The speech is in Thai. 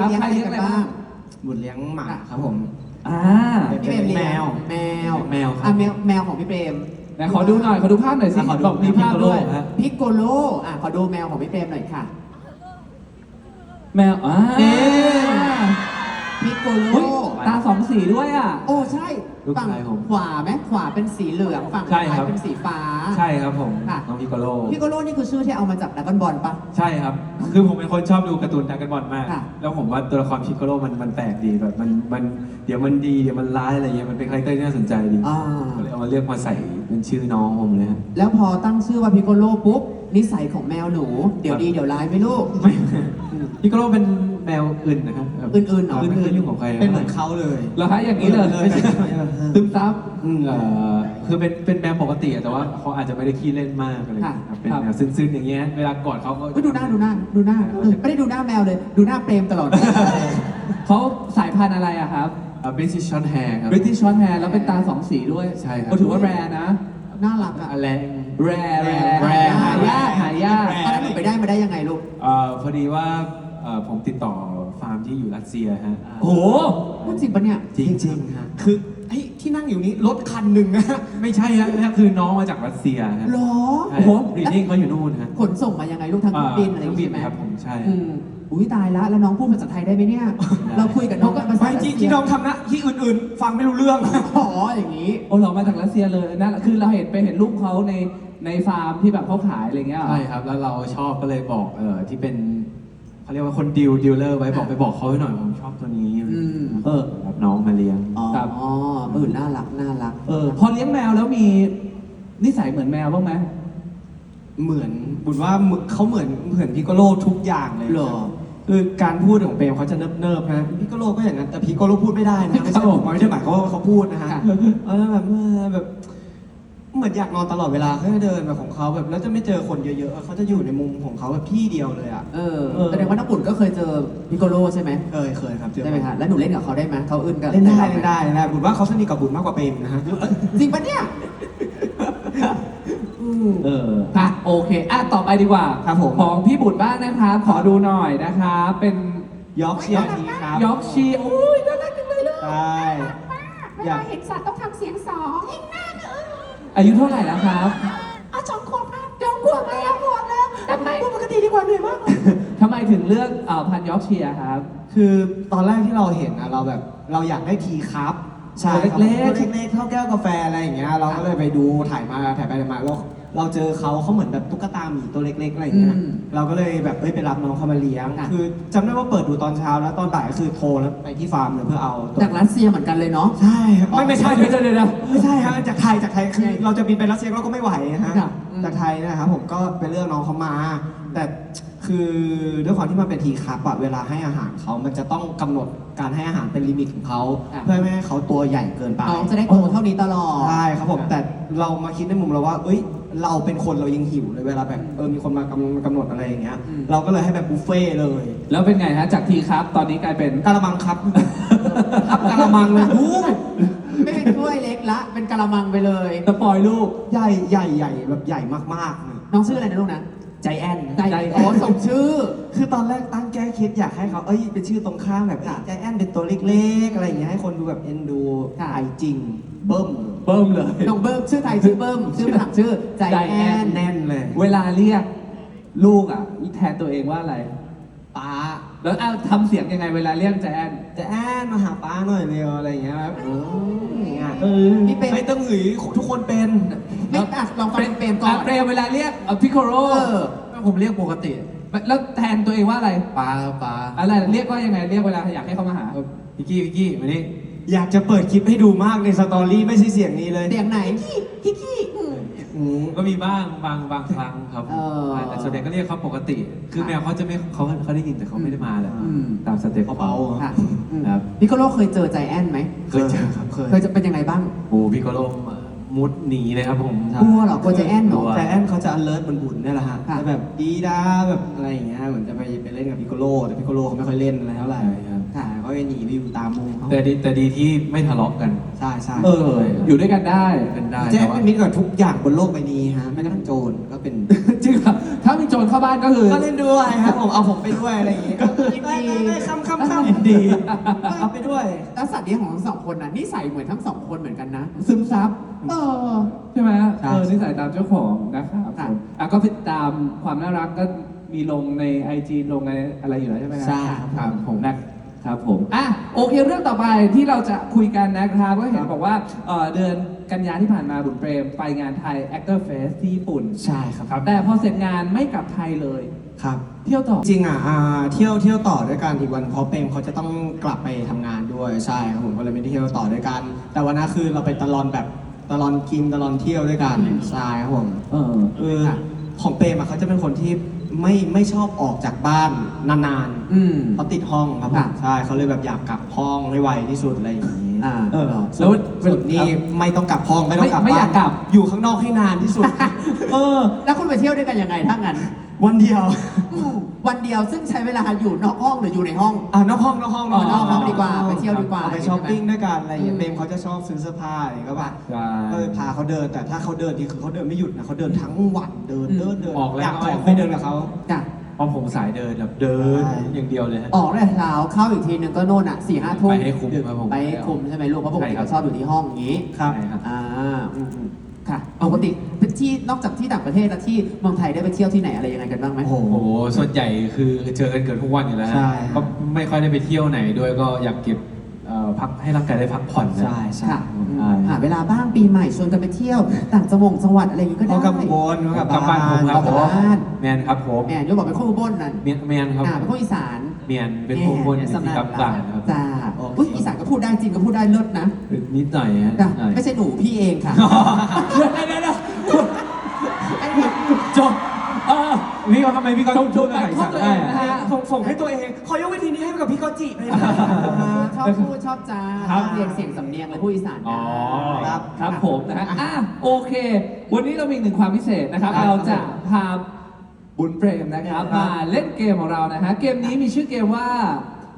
ครับเลี้ยงใครอะไรเลี้ยงกันอะไรบ้าบ้างงบุตรเลี้ยงหมาครับผมอ่าพี่เปรมเลี้ยงแมว แมวแมวครับอะแมวแมวของพี่เปรมไหนขอดูหน่อยขอดูภาพหน่อยสิอะขอดูบอกมีภาพด้วย ฮะ พิกโกโลอะขอดูแมวของพี่เปรมหน่อยค่ะ แมวอ่านี่พิกโกโล เฮ้ยตาส องสีด้วยอะ โอ้ใช่ลูกฝั่งชายผมขวาไหมขวาเป็นสีเหลืองฝั่งใช่ซ้ายครับ เป็นสีฟ้า ใช่ครับผมค่ะ น้องพิโกโลพิกโกโลนี่คือชื่อที่เอามาจากดักกอนบอลปะ ใช่ครับ คือผมเป็นคนชอบดูการ์ตูนดรากันบอลมาก ค่ะ แล้วผมว่าตัวละครพิโกโลมันมันแปลกดีแบบมันมันเดี๋ยวมันดีเดี๋ยวมันร้ายอะไรเงี้ยมันเป็นคาแรคเตอร์ที่น่าสนใจดีอ่าก็เลยเอามาเลือกมาใส่เป็นชื่อน้องผมเลยฮะแล้วพอตั้งชื่อว่าพิกโกโลปุ๊บ นิสัยของแมวหนู เดี๋ยวดีเดี๋ยวร้ายไหมลูก ไม่พิโกโลเป็นแมวอื่นนะครับแบบอื่นๆเหรอ ไม่เคยยุ่งกับใครเป็นเหมือนเขาเลย เหรอฮะอย่างนี้เลยเลยไม่ใช่ตึ้มซับอืมเอ่อคือเป็นเป็นแมวปกติอะแต่ว่าเขาอาจจะไม่ได้ขี้เล่นมากอะไรอย่างเงี้ยครับเป็นแมวซึ้งๆอย่างเงี้ยเวลากอดเขาก็ก็ดูหน้าดูหน้าดูหน้าเออไม่ได้ดูหน้าแมวเลย ดูหน้าเปรมตลอด เขาสายพันธุ์อะไรอะครับบริติชช็อตแฮร์ครับ British Short Hair แล้วเป็นตาสองสีด้วยใช่ครับ ก็ถือว่าแรนะ น่ารักอะอะไร แรแร rare ห ดีว่าเอ่อผมติดต่อฟาร์มที่อยู่รัสเซียฮะ โอ้โหพูดจริงปะเนี่ยจริงๆฮะ คือไอ้ที่นั่งอยู่นี้รถคันหนึ่งนะไม่ใช่ฮะฮะคือน้องมาจากรัสเซียฮะหรอใช่โอ้โหบรีดิ้งเขาอยู่นู่นฮะขนส่งมายังไงลูกทางเครื่องบินอะไรอย่างบิงี้ใช่ไหมครับผมใช่ อืมอุ้ยตายละแล้วน้องพูดภาษาไทยได้ไหมเนี่ยเราคุยกับน้องก็ภาษาไม่ที่ที่น้องทำนะ ที่อื่นๆ ฟังไม่รู้เรื่อง อ๋ออย่างนี้ โอ้เรามาจากรัสเซียเลยนั่นคือเราเห็นไปเห็นรูปเขาใน ในฟาร์มที่แบบเขาขายอะไรเงี้ยเหรอ ใช่ครับแล้วเราชอบก็เลยบอกเออที่เป็นเขาเรียกว่าคนดิวดิวเลอร์ไว้บอกไปบอกเขาไว้หน่อยผมชอบตัวนี้อืม เออรับน้องมาเลี้ยง อ๋อครับอ๋อเออน่ารักน่ารัก เออพอเลี้ยงแมวแล้วมีนิสัยเหมือนแมวบ้างไหม เหมือนบุญว่ามึเขาเหมือนเหมือนพิโกโลทุกอย่างเลยหรอ คือการพูดของเปรมเขาจะเนิบๆนะพิโกโลก็อย่างนั้นแต่พิโกโลพูดไม่ได้นะไม่ใช่ผมไม่ได้หมายความว่าเขาพูดนะฮะค่ะเออแบบเออแบบ เหมือนอยากนอนตลอดเวลาเขาจะเดินแบบของเขาแบบแล้วจะไม่เจอคนเยอะๆเขาจะอยู่ในมุมของเขาแบบที่เดียวเลยอะ เออเออ แสดงว่าน้ำปุ่นก็เคยเจอพิโกโลใช่ไหมเคยเคยครับเจอได้ไหมคะแล้วหนูเล่นกับเขาได้ไหมเขาอึนกับเล่นได้ราหมเล่นได้เล่นได้บุญว่าเขาสนิทกับบุญมากกว่าเปรมนะฮะจริงปะเนี่ยอืมเออค่ะโอเคอะต่อไปดีกว่าครับผม ของพี่บุตรบ้างนะครับ ขอดูหน่อยนะคะเป็นยอร์กเชียร์ดีครับยอร์กเชียร์อุ้ยน่ารักจังเลยลูกใช่เวลาเห็นสัตว์ต้องทำเสียงสองเองหน้าเอออายุเท่าไหร่แล้วครับเอาสองขวบครับเดี๋ยวขวบแล้วขวบแล้วทำไมปกติดีกว่าเหนื่อยมากเลยทำไมถึงเลือกเอ่อพันธุ์ยอร์กเชียร์ครับ คือตอนแรกที่เราเห็นนะเราแบบเราอยากได้ทีครับใช่ตัวครับเล็กๆ ตัวเล็กๆเท่าแก้วกาแฟอะไรอย่างเงี้ยเราก็เลยไปดูถ่ายมาถ่ายไปถ่ายมาแล้ว เราเจอเขาเขาเหมือนแบบตุ๊กตาหมีตัวเล็กๆอะไรอย่างเงี้ยอืมเราก็เลยแบบเอ้ยไปรับน้องเขามาเลี้ยง ค่ะ คือจำได้ว่าเปิดดูตอนเช้าแล้วตอนบ่ายก็คือโทรแล้วไปที่ฟาร์มเลยเพื่อเอาตัวจากรัสเซียเหมือนกันเลยเนาะ ใช่ครับไม่ไม่ใช่ไม่ใช่เลยนะ ไม่ใช่ฮะจากไทยจากไทยคือใช่เราจะบินไปรัสเซียเราก็ไม่ไหวนะฮะค่ะอืม จากไทยนะครับผมก็ไปเลือกน้องเขามา แต่คือด้วยความที่มันเป็นทีครับอะเวลาให้อาหารเขามันจะต้องกำหนดการให้อาหารเป็นลิมิตของเขาเพื่อไม่ให้เขาตัวใหญ่เกินไป น้องจะได้โตเท่านี้ตลอด ใช่ครับผมแต่เรามาคิดในมุมเราว่า เอ้ย เราเป็นคนเรายังหิวเลยเวลาแบบเออมีคนมากำกำหนดอะไรอย่างเงี้ย อืม เราก็เลยให้แบบบุฟเฟ่ต์เลยแล้วเป็นไงฮะจากทีครับตอนนี้กลายเป็น กะละมังครับ ครับกะละมังเลยอู้ไม่เป็นถ้วยเล็กละ เป็นกะละมังไปเลย สปอยลูก ใหญ่ใหญ่ใหญ่แบบใหญ่มากๆเลยน้องชื่ออะไรนะลูกนะใจแอนใจอ๋อสมชื่อ คือตอนแรกตั้งแก้คิดอยากให้เขาเอ้ยเป็นชื่อตรงข้ามแบบใจแอนเป็นตัวเล็กๆอะไรอย่างเงี้ยให้คนดูแบบเอ็นดูค่ะไอจริงเบิ้มเบิ้มเลย น้องเบิ้มชื่อไทยชื่อเบิ้มชื่อฝรั่งชื่อใจใจแอแอนนแน่นเลยเวลาเรียกลูกอะแทนตัวเองว่าอะไรป้าแล้วเอาทำเสียงยังไงเวลาเรียกแจนใจแอนมาหาป้าหน่อยเร็วอะไรอย่างเงี้ยแบบเอออย่างเงี้ยเออนี่เป็นไม่ต้องหนีทุกคนเป็นไม่อะลองฟังเป็นเปรมก่อนะเปรมเวลาเรียกพิคโรเออผมเรียกปกติ แล้วแทนตัวเองว่าอะไรปลาครับปลาอะไรเรียกว่ายังไงเรียกเวลาอยากให้เขามาหาพิกกี้พิกกี้มานี่ อยากจะเปิดคลิปให้ดูมากในสตอรี่ไม่ใช่เสียงนี้เลยเสียงไหนขี้ขี้ขี้อืม อืม ก็มีบ้างบางบางครั้งครับเออแต่ส่วนใหญ่ก็เรียกเขาปกติ คือแมวเขาจะไม่เขาเขาได้ยินแต่เขาไม่ได้มาแหละอืม ตามสเต็ปเบาๆค่ะอืมครับพิโกโลเคยเจอใจแอนไหมเคยเจอครับเคย เคยจะเป็นยังไงบ้างโอ้พี่ก็ลมมุดหนีเลยครับผมกลัวเหรอกลัวใจแอนเหรอกลัวแต่แอนเขาจะ alert บนบุญเนี่ยแหละฮะค่ะ จะแบบดีด้าแบบอะไรอย่างเงี้ยเหมือนจะไปไปเล่นกับพิโกโลแต่พิโกโลเขาไม่ค่อยเล่นอะไรเท่าไหร่ ใช่ครับค่ะเขาจะหนีไปอยู่ตามมุมเขาแต่ดีแต่ดีที่ไม่ทะเลาะกัน ใช่ใช่เออ อยู่ด้วยกันได้เป็นได้แจ้แต่งว่าเป็นมิตรกับทุกอย่างบนโลกใบนี้ฮะไม่กระทั่งโจรก็เป็นจริงเหรอถ้าถ้ามีโจรเข้าบ้านก็คือ ก็เล่นด้วยครับผมเอาผมไปด้วยอะไรอย่างงี้ก็ยินดีคำคำคำยินดีเอาไปด้วย แล้วสัตว์เลี้ยงของทั้งสองคนน่ะนิสัยเหมือนทั้งสองคนเหมือนกันนะ ซึมซับเออใช่ไหมใช่เออนิสัยตามเจ้าของนะครับค่ะ ผมอะก็ติดตามความน่ารักก็มีลงใน IG ลงในอะไรอยู่แล้วใช่ไหมฮะใช่ครับผมนะ ครับผมอะโอเคเรื่องต่อไปที่เราจะคุยกันนะครับก็เห็นบอกว่าเอ่อเดือนกันยาที่ผ่านมาบุญเปรมไปงานไทย Actor Fest ที่ญี่ปุ่น ใช่ครับ แต่พอเสร็จงานไม่กลับไทยเลย ครับ เที่ยวต่อ จริงอะอ่าเที่ยวเที่ยวต่อด้วยกันอีกวันเพราะเปรมเขาจะต้องกลับไปทำงานด้วยใช่ครับผมก็เลยไม่ได้เที่ยวต่อด้วยกัน แต่วันนั้นคือเราไปตลอนแบบตลอนกินตลอนเที่ยวด้วยกันใช่ครับผม เออ เออของเปรมอะเขาจะเป็นคนที่ ไม่ไม่ชอบออกจากบ้านนานอืม ๆเขาติดห้องครับผค่ะ มใช่เขาเลยแบบอยากกลับห้องให้ไวที่สุดอะไรอย่างนี้อ่าเออแล้แล้ววส่วนนี้ ไม่ต้องกลับห้องไม่ต้องกลับไม่ไม่อยากบ้นกลับ อยู่ข้างนอกให้นานที่สุด เออ แล้วคุณไปเที่ยวด้วยกันยังไงถ้างั้นวันเดียว อืม วันเดียวซึ่งใช้เวลาอยู่นอกห้องหรืออยู่ในห้อง อ่านอกห้องนอกห้องอ๋อนอกห้องดีกว่าไปเที่ยวดีกว่าเอไปช้อปปิ้งด้วยกันอะไรอย่างเงี้อืยมเบมเขาจะชอบซื้อเสื้อผ้าอะไรอย่างเงี้ยก็แบบใช่ ก็เลยพาเขาเดินแต่ถ้าเขาเดินนี่คือเขาเดินไม่หยุดนะเขาเดินทั้งวันเดินเดินเดินออกแล้วอยากขอเอาไปเดินกับเขา จ้ะเพราะผมสายเดินแบบเดินใช่ อย่างเดียวเลยฮะออกตั้งแต่เช้าเข้าอีกทีหนึ่งก็โน่นอะสี่ห้าทุ่มไปให้คุ้มครับผม ไปให้คุ้มใช่ไหมลูกเพราะปกติใช่ครับเขาชอบอยู่ที่ห้องอย่างนี้ ครับ ใช่ครับ อ่าอืมอืมค่ะปกติ ที่นอกจากที่ต่างประเทศแล้วที่เมืองไทยได้ไปเที่ยวที่ไหนอะไรยังไงกันบ้างไหม โอ้โหโอ้โหส่วนใหญ่คือเจอกันเกือบทุกวันอยู่แล้วฮะใช่ ก็ไม่ค่อยได้ไปเที่ยวไหนด้วยก็อยากเก็บเอ่อพักให้ร่างกายได้พักผ่อนนะ ใช่ใช่ค่ะอืมใช่หาเวลาบ้างปีใหม่ชวนกันไปเที่ยว ต่างจังหวัดจังหวัดอะไรอย่างงี้ก็ได้เขากลับอุบลเขากลับกลับบ้านผมครับกลับบ้าน แมนครับผมแหมยกบอกเป็นคนอุบลนั่นเมียนเมียนครับอ่าเป็นคนอีสานเมียนเป็นพวกคนแหมที่สำนักกลับบ้านครับจ้าอุ้ยอีสานก็พูดได้จริงก็พูดได้เลิศนะนิดหน่อยฮะจ้ะนิดหน่อย ไม่ใช่หนูพี่เองค่ะ เดี๋ยวเดี๋ยวเดี๋ยว พี่ก็ทำไมพี่ก็จบจบพูดภาษาอีสานได้นะฮะส่งส่งให้ตัวเอง ขอยกเวทีนี้ให้กับพี่กอจิเลยนะ ชอบพูดชอบจาครับ เรียนเสียงสำเนียงเลยพูดอีสานอ๋อได้ครับ ครับผมนะฮะอะโอเค วันนี้เรามีอีกหนึ่งความพิเศษนะครับ ครับเราจะพาบุญเปรมนะครับมาเล่นเกมของเรานะฮะเกมนี้มีชื่อเกมว่า